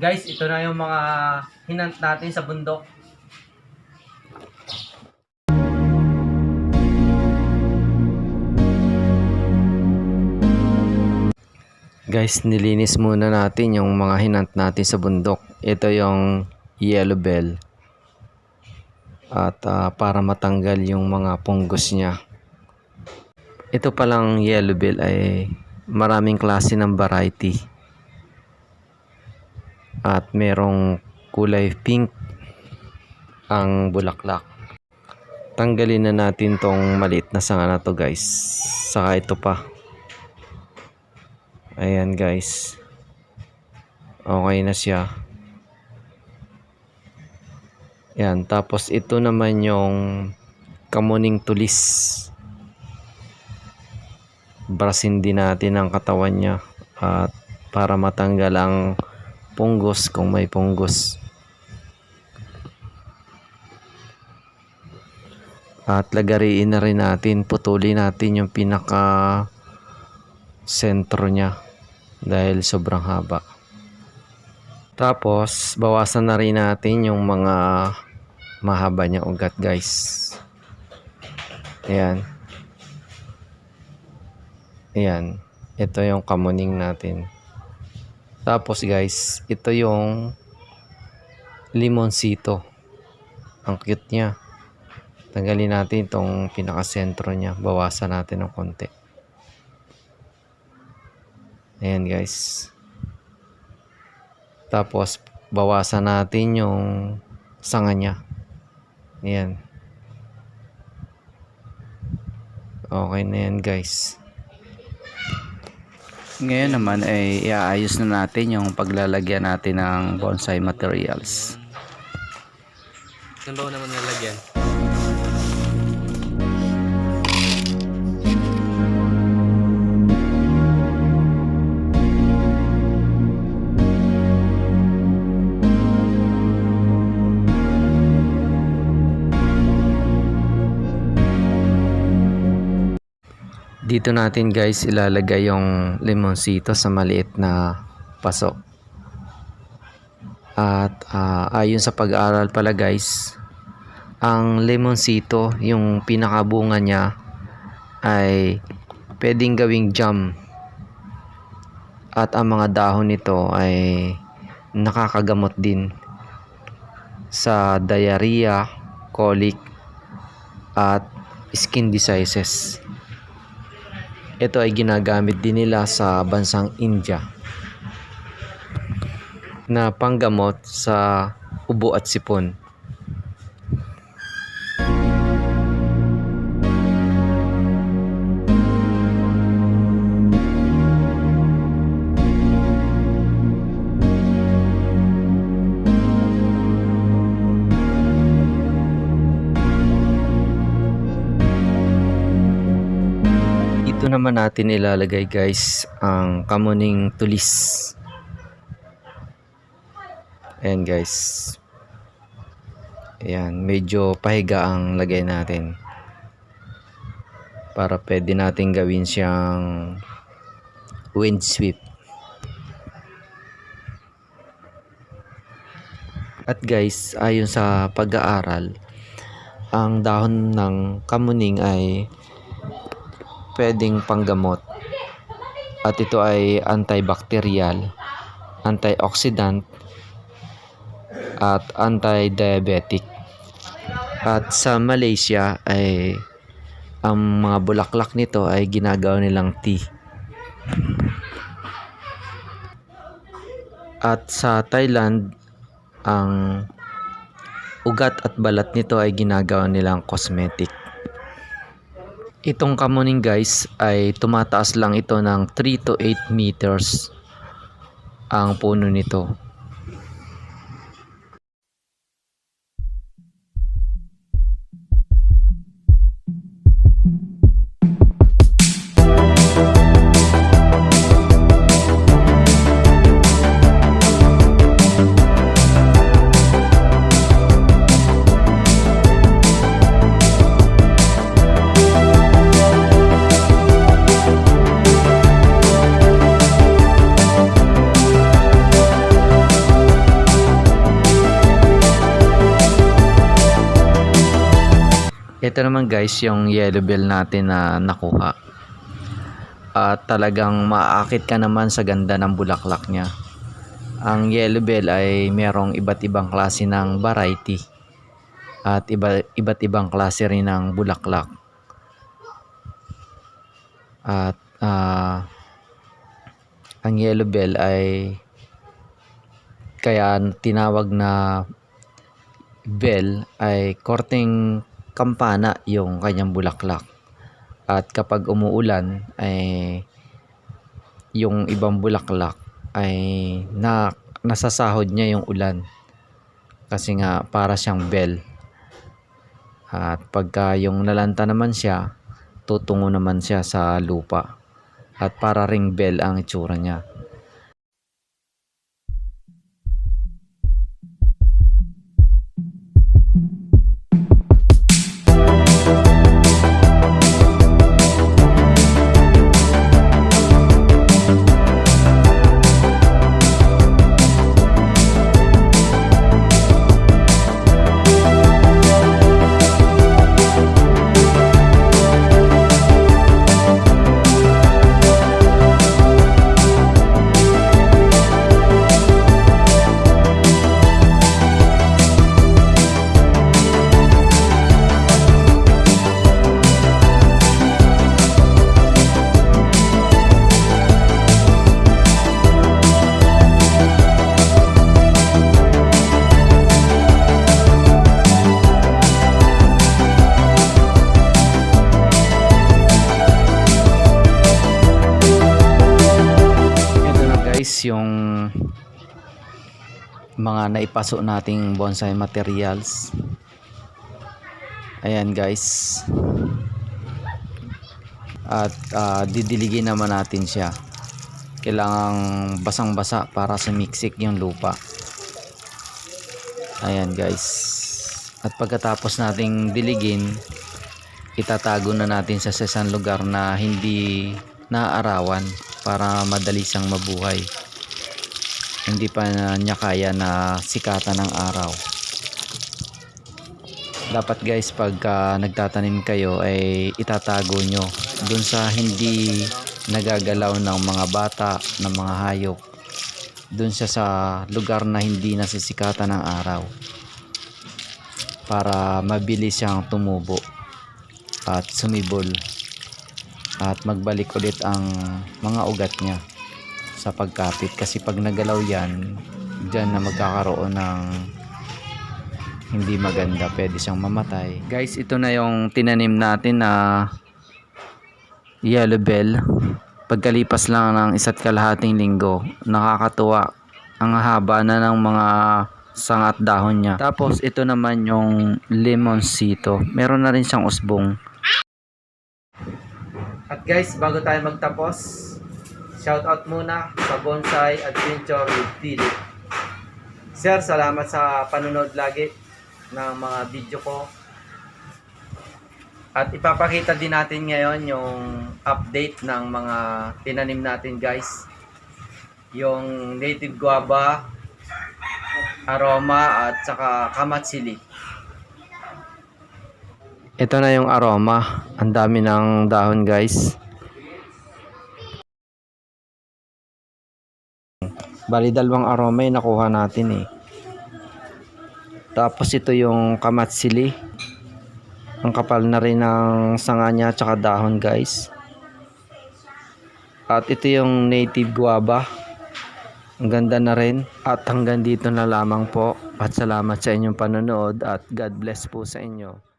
Guys, ito na yung mga hinant natin sa bundok. Guys, nilinis muna natin yung mga hinant natin sa bundok. Ito yung yellow bell. At ah, para matanggal yung mga punggos niya. Ito palang yellow bell ay maraming klase ng variety. At merong kulay pink ang bulaklak. Tanggalin na natin tong maliit na sanga na to guys. Saka ito pa. Ayan guys. Okay na siya. Yan. Tapos ito naman yung kamuning tulis. Brasin din natin ang katawan niya. At para matanggal ang punggos kung may punggos. At lagariin na rin natin, putulin natin yung pinaka sentro niya dahil sobrang haba. Tapos, bawasan na rin natin yung mga mahaba niya ugat guys. Ayan. Ayan. Ito yung kamuning natin. Tapos guys, ito yung limonsito. Ang cute niya. Tanggalin natin itong pinakasentro niya. Bawasan natin ng konti. Ayan guys. Tapos, bawasan natin yung sanga niya. Ayan. Okay na yan guys. Ngayon naman ay iaayos na natin yung paglalagyan natin ng bonsai materials. Saan ba naman nalagyan? Dito natin guys ilalagay yung limonsito sa maliit na paso. At ah, ayon sa pag-aaral pala guys, ang lemonsito, yung pinakabunga niya ay pwedeng gawing jam. At ang mga dahon nito ay nakakagamot din sa diarrhea, colic, at skin diseases. Ito ay ginagamit din nila sa bansang India na panggamot sa ubo at sipon. Naman natin ilalagay guys ang kamuning tulis. Ayan guys. Ayan, medyo pahiga ang lagay natin. Para pwede natin gawin siyang wind sweep. At guys, ayon sa pag-aaral, ang dahon ng kamuning ay pwedeng panggamot. At ito ay antibacterial, antioxidant, at anti-diabetic. At sa Malaysia ay ang mga bulaklak nito ay ginagawa nilang tea. At sa Thailand, ang ugat at balat nito ay ginagawa nilang cosmetic. Itong kamuning guys ay tumataas lang ito ng 3 to 8 meters ang puno nito. Ito naman guys yung yellow bell natin na nakuha. At talagang maaakit ka naman sa ganda ng bulaklak niya. Ang yellow bell ay merong iba't ibang klase ng variety. At iba, iba't ibang klase rin ng bulaklak. At ah, ang yellow bell ay kaya tinawag na bell ay korteng kampana yung kanyang bulaklak. At kapag umuulan ay yung ibang bulaklak ay na nasasahod niya yung ulan. Kasi nga para siyang bell. At pagka yung nalanta naman siya, tutungo naman siya sa lupa. At para ring bell ang itsura niya. Mga naipaso nating bonsai materials. Ayan guys. At ah, didiligin naman natin siya. Kailangang basang-basa para sumiksik yung lupa. Ayan guys. At pagkatapos nating diligin, itatago na natin sa isang lugar na hindi naaarawan para madali siyang mabuhay. Hindi pa niya kaya na sikatan ng araw. Dapat guys pagka nagtatanim kayo ay itatago nyo dun sa hindi nagagalaw ng mga bata, ng mga hayop. Dun siya sa lugar na hindi nasisikatan ng araw para mabilis siyang tumubo at sumibol at magbalik ulit ang mga ugat niya sa pagkapit. Kasi pag nagalaw yan dyan na magkakaroon ng hindi maganda. Pwede siyang mamatay. Guys ito na yung tinanim natin na yellow bell. Pagkalipas lang ng isa't kalahating linggo nakakatuwa ang haba na ng mga sangat dahon niya. Tapos ito naman yung lemonsito meron na rin siyang usbong. At guys, bago tayo magtapos, shout out muna sa Bonsai Adventure with Philip. Sir, salamat sa panunod lagi ng mga video ko. At ipapakita din natin ngayon yung update ng mga tinanim natin guys. Yung native guava, aroma at saka kamatsili. Ito na yung aroma. Ang dami ng dahon guys. Bali dalawang aroma yung nakuha natin eh. Tapos ito yung kamatsili. Ang kapal na rin ng sanga niya at dahon guys. At ito yung native guava. Ang ganda na rin. At hanggang dito na lamang po. At salamat sa inyong panonood at God bless po sa inyo.